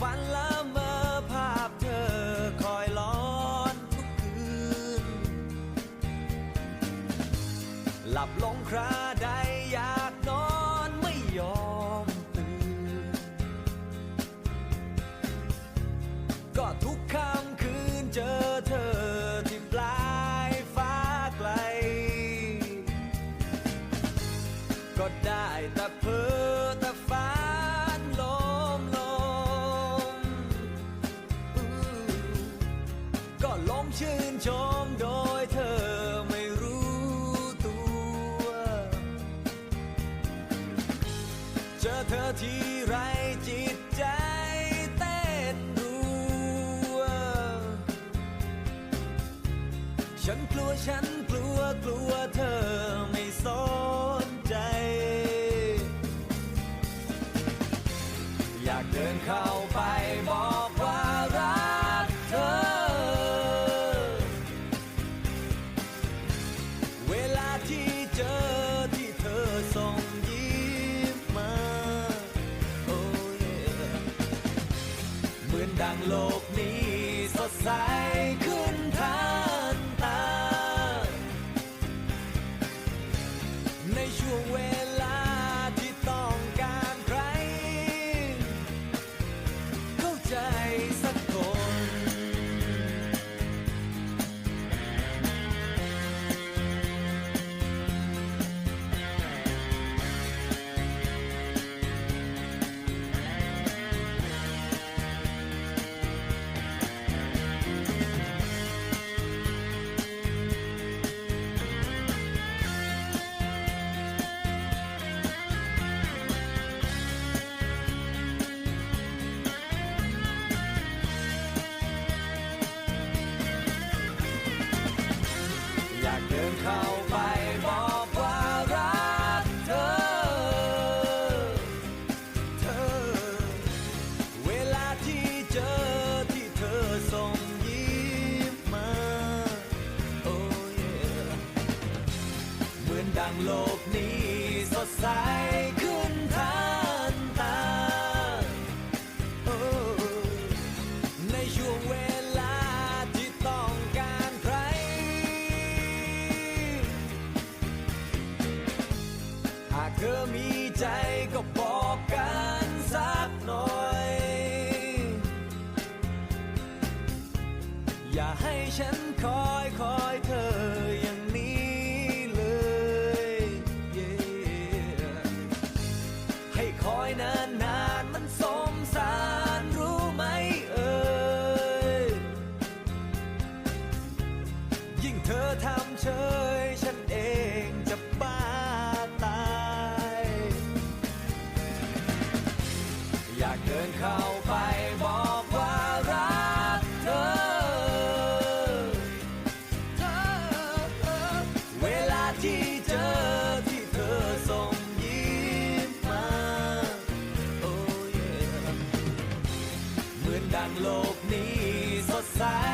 ฝันละเมอภาพเธอคอยล้อนทุกคืน หลับลงคราใดอยากนอนไม่ยอมตื่น ก็ทุกค่ำคืนเจอเธอที่ปลายฟ้าไกล ก็ได้แต่ เธอที่ไรจิตใจเต้นรัว ฉันกลัวฉันกลัวกลัวเธอไม่สนใจ อยากเดินเข้าไป ดังโลกนี้สดใสขึ้นทันตา ในช่วงเวลา ดังโลกนี้สดใสขึ้นทันตางในช่วงเวลาที่ต้องการใคร หากเธอมีใจก็บอกกันสักหน่อย อย่าให้ฉันคอยคอยเธออย่าง อยนานนานมันสมสารรู้ไหมเอ่ยยิ่งเธอทำเฉยฉันเองจะบ้าตาย อยากเดินเข้าไปบอก อ้